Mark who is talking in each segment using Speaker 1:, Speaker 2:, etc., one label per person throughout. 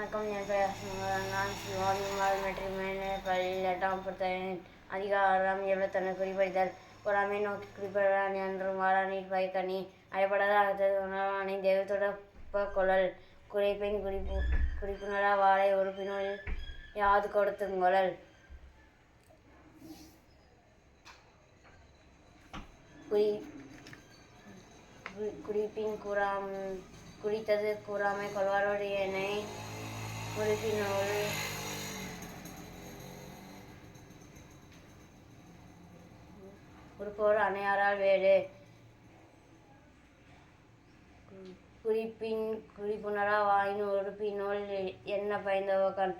Speaker 1: வணக்கம். என் பெயர் நான் சிவானி மால்மெட்ரி பள்ளியில் எட்டாம் புத்தகம் அதிகாரம் எழுபத்தொன்று குறிப்பிடுதல். பொறாமை நோக்கி குறிப்பிடான் என்றும் வாரானீர் பயக்கணி அடைப்படாத அகத்தது உணர்வானி தெய்வத்தொடப்ப கொள்ளல் குறைப்பின் குறிப்பு குறிப்புணரா வாழை உறுப்பினர் யாது கொடுத்துங்கொள்ளல் குறி குறி- குறிப்பின் கூறாம் குறித்தது கூறாமை கொள்வாரோடு என்னை கொள்வாரோடையனை ஒரு உறுப்போர் அணையாரால் வேறு. குறிப்பின் குறிப்புணரா வாயின் உறுப்பினுள் என்ன பயந்தவகன்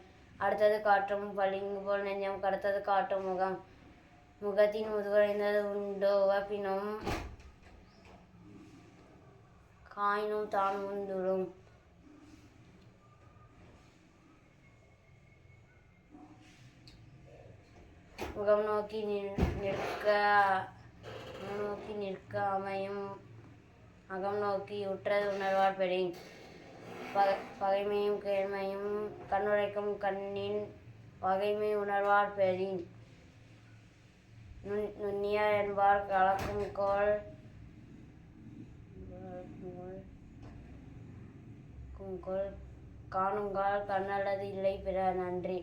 Speaker 1: அடுத்தது காட்டும் பளிங்கு போல் நெஞ்சம் கடத்தது காட்டும் முகம். முகத்தின் முதுகுறைந்தது உண்டோ? உவப்பினும் காயினும் தான் முந்துடும் முகம் நோக்கி நிற்க முகம் நோக்கி நிற்க அமையும். அகம் நோக்கி உற்றது உணர்வார் பெறின் பக பகைமையும் கேழ்மையும் கண்ணுரைக்கும் கண்ணின் பகைமை உணர்வார் பெறின் நுண் நுண்ணியார் என்பார் கலக்கும் கோள் கோள் காணுங்கால் கண்ணல்லது இல்லை பிற நன்றி.